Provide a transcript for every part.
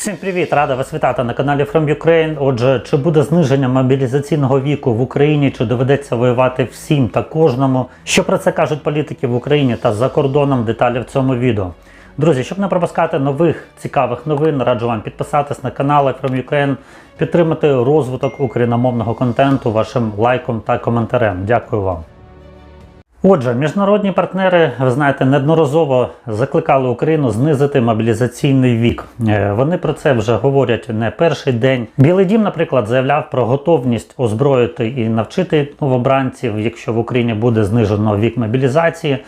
Всім привіт! Рада вас вітати на каналі From Ukraine. Отже, чи буде зниження мобілізаційного віку в Україні, чи доведеться воювати всім та кожному? Що про це кажуть політики в Україні та за кордоном? Деталі в цьому відео. Друзі, щоб не пропускати нових цікавих новин, раджу вам підписатись на канал From Ukraine, підтримати розвиток україномовного контенту вашим лайком та коментарем. Дякую вам. Отже, міжнародні партнери, ви знаєте, неодноразово закликали Україну знизити мобілізаційний вік. Е, Вони про це вже говорять не перший день. Білий дім, наприклад, заявляв про готовність озброїти і навчити новобранців, якщо в Україні буде знижено вік мобілізації.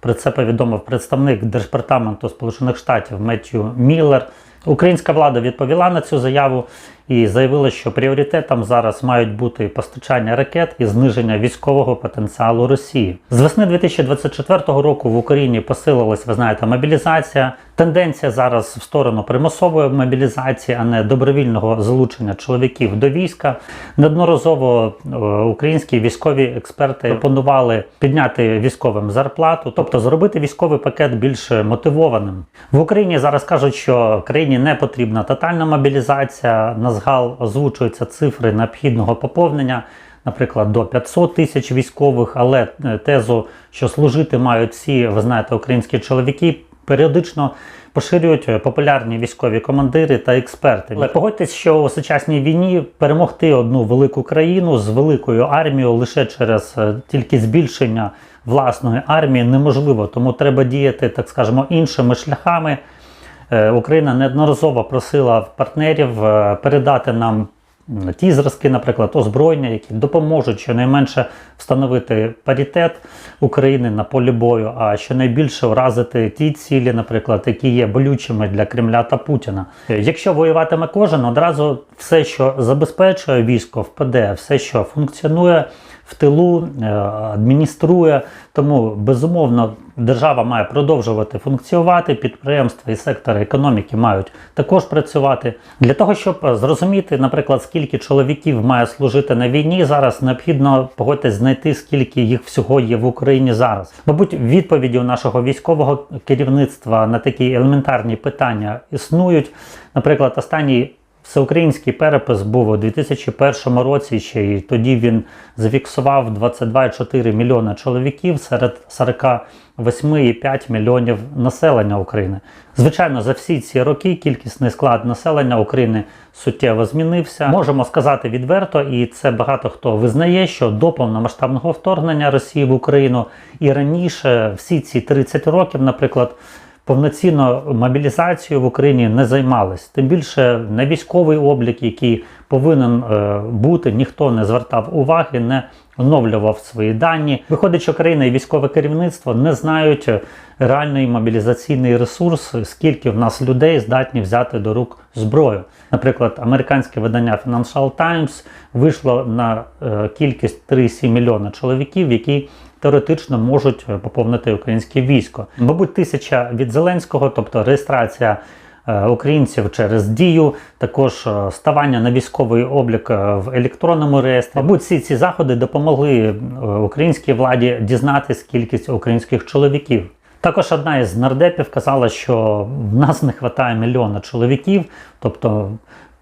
Про це повідомив представник Держпартаменту Сполучених Штатів Меттью Міллер. Українська влада відповіла на цю заяву і заявила, що пріоритетом зараз мають бути постачання ракет і зниження військового потенціалу Росії. З весни 2024 року в Україні посилилась, ви знаєте, мобілізація. Тенденція зараз в сторону примусової мобілізації, а не добровільного залучення чоловіків до війська. Неодноразово е, українські військові експерти пропонували підняти військовим зарплату, тобто зробити військовий пакет більш мотивованим. В Україні зараз кажуть, що країні не потрібна тотальна мобілізація. На згал озвучуються цифри необхідного поповнення. Наприклад, до 500 тисяч військових, але е, тезу, що служити мають всі, ви знаєте, українські чоловіки, періодично поширюють е, популярні військові командири та експерти. Але погодьтесь, що у сучасній війні перемогти одну велику країну з великою армією лише через е, тільки збільшення власної армії неможливо, тому треба діяти, так скажемо, іншими шляхами. Е, Україна неодноразово просила партнерів е, передати нам ті зразки, наприклад, озброєння, які допоможуть щонайменше встановити паритет України на полі бою, а щонайбільше вразити ті цілі, наприклад, які є болючими для Кремля та Путіна. Е, Якщо воюватиме кожен, одразу все, що забезпечує військо, впаде, все, що функціонує в тилу, е, адмініструє. Тому безумовно держава має продовжувати функціонувати. Підприємства і сектори економіки мають також працювати для того, щоб е, зрозуміти, наприклад, скільки чоловіків має служити на війні. Зараз необхідно погодьтесь знайти, скільки їх всього є в Україні зараз. Мабуть, відповіді у нашого військового керівництва на такі елементарні питання існують. Наприклад, останній Всеукраїнський перепис був у 2001 році ще і тоді він зафіксував 22,4 мільйона чоловіків серед 48,5 мільйонів населення України. Звичайно, за всі ці роки кількісний склад населення України суттєво змінився. Можемо сказати відверто, і це багато хто визнає, що до повномасштабного вторгнення Росії в Україну і раніше всі ці 30 років, наприклад повноцінно мобілізацією в Україні не займались. Тим більше на військовий облік, який повинен е, бути, ніхто не звертав уваги, не оновлював свої дані. Виходить, що країна і військове керівництво не знають е, реальний мобілізаційний ресурс, скільки в нас людей здатні взяти до рук зброю. Наприклад, американське видання Financial Times вийшло на е, кількість 3,7 мільйона чоловіків, які теоретично можуть е, поповнити українське військо. Мабуть, тисяча від Зеленського, тобто реєстрація е, українців через дію, також е, ставання на військовий облік в електронному реєстрі. Мабуть, всі ці заходи допомогли українській владі дізнатись кількість українських чоловіків. Також одна із нардепів казала, що в нас не вистачає мільйона чоловіків, тобто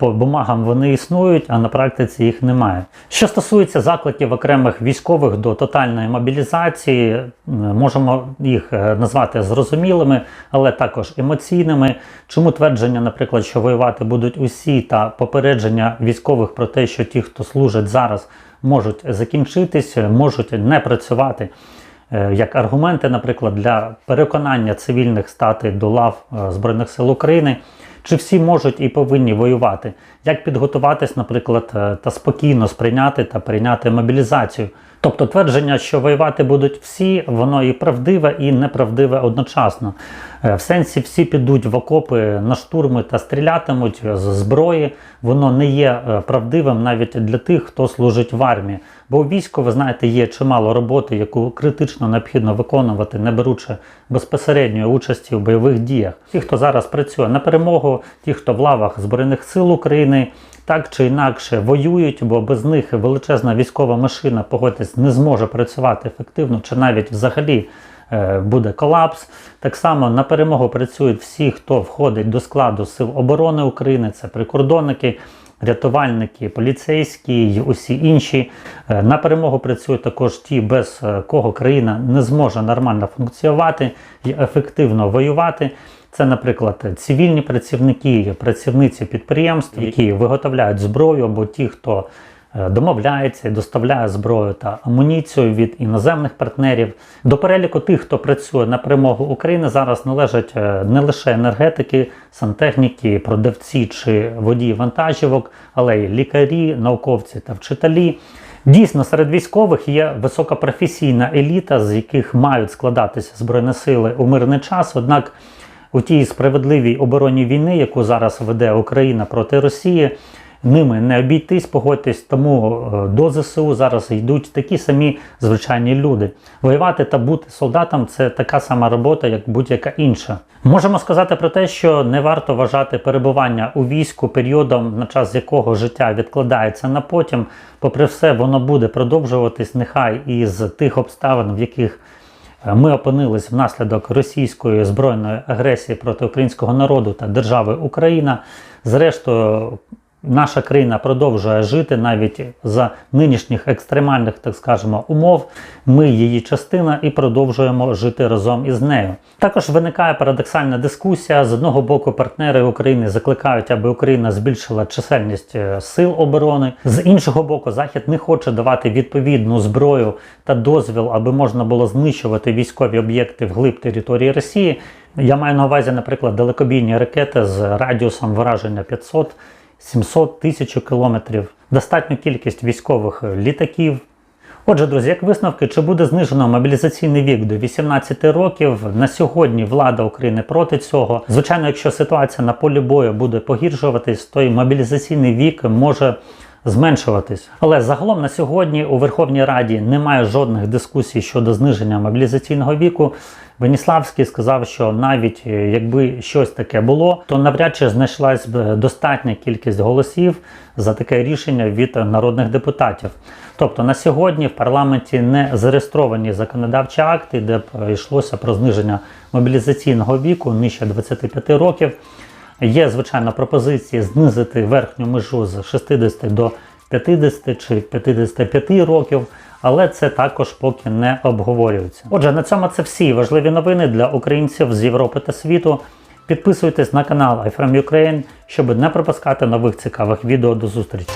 по бумагам вони існують, а на практиці їх немає. Що стосується закликів окремих військових до тотальної мобілізації, е, можемо їх е, назвати зрозумілими, але також емоційними. Чому твердження, наприклад, що воювати будуть усі, та попередження військових про те, що ті, хто служить зараз, можуть закінчитись, можуть не працювати. Е, Як аргументи, наприклад, для переконання цивільних стати до лав е, Збройних сил України, чи всі можуть і повинні воювати? Як підготуватись, наприклад, е, та спокійно сприйняти та прийняти мобілізацію? Тобто твердження, що воювати будуть всі, воно і правдиве, і неправдиве одночасно. Е, В сенсі всі підуть в окопи на штурми та стрілятимуть з зброї, воно не є е, правдивим навіть для тих, хто служить в армії. Бо у війську, ви знаєте, є чимало роботи, яку критично необхідно виконувати, не беручи безпосередньої участі в бойових діях. Ті, хто зараз працює на перемогу, ті, хто в лавах Збройних сил України, так чи інакше воюють, бо без них величезна військова машина, погодьтесь, не зможе працювати ефективно чи навіть взагалі е, буде колапс. Так само на перемогу працюють всі, хто входить до складу Сил оборони України, це прикордонники. Рятувальники, поліцейські й усі інші Е, на перемогу працюють також ті, без е, кого країна не зможе нормально функціонувати і ефективно воювати. Це, наприклад, цивільні працівники, працівниці підприємств, які виготовляють зброю, або ті, хто е, домовляється і доставляє зброю та амуніцію від іноземних партнерів. До переліку тих, хто працює на перемогу України, зараз належать е, не лише енергетики, сантехніки, продавці чи водії вантажівок, але й лікарі, науковці та вчителі. Дійсно, серед військових є високопрофесійна еліта, з яких мають складатися збройні сили у мирний час. Однак у тій справедливій оборонній війни, яку зараз веде Україна проти Росії, ними не обійтись, погодьтесь, тому е, до ЗСУ зараз йдуть такі самі звичайні люди. Воювати та бути солдатом це така сама робота, як будь-яка інша. Можемо сказати про те, що не варто вважати перебування у війську періодом, на час якого життя відкладається на потім. Попри все, воно буде продовжуватись, нехай із тих обставин, в яких ми опинились внаслідок російської збройної агресії проти українського народу та держави Україна. Зрештою, наша країна продовжує жити навіть за нинішніх екстремальних, так скажемо, умов. Ми її частина і продовжуємо жити разом із нею. Також виникає парадоксальна дискусія. З одного боку, партнери України закликають, аби Україна збільшила чисельність е, сил оборони. З іншого боку, Захід не хоче давати відповідну зброю та дозвіл, аби можна було знищувати військові об'єкти вглиб території Росії. Я маю на увазі, наприклад, далекобійні ракети з радіусом враження 500 700 тисяч кілометрів, достатню кількість військових літаків. Отже, друзі, як висновки, чи буде знижено мобілізаційний вік до 18 років? На сьогодні влада України проти цього. Звичайно, якщо ситуація на полі бою буде погіршуватись, то й мобілізаційний вік може зменшуватись. Але загалом на сьогодні у Верховній Раді немає жодних дискусій щодо зниження мобілізаційного віку. Веніславський сказав, що навіть е, якби щось таке було, то навряд чи знайшлась б достатня кількість голосів за таке рішення від народних депутатів. Тобто на сьогодні в парламенті не зареєстровані законодавчі акти, де б е, йшлося про зниження мобілізаційного віку нижче 25 років. Є, звичайно, пропозиції знизити верхню межу з 60 до 50 чи 55 років, але це також поки не обговорюється. Отже, на цьому це всі важливі новини для українців з Європи та світу. Підписуйтесь на канал iFrame Ukraine, щоб не пропускати нових цікавих відео. До зустрічі!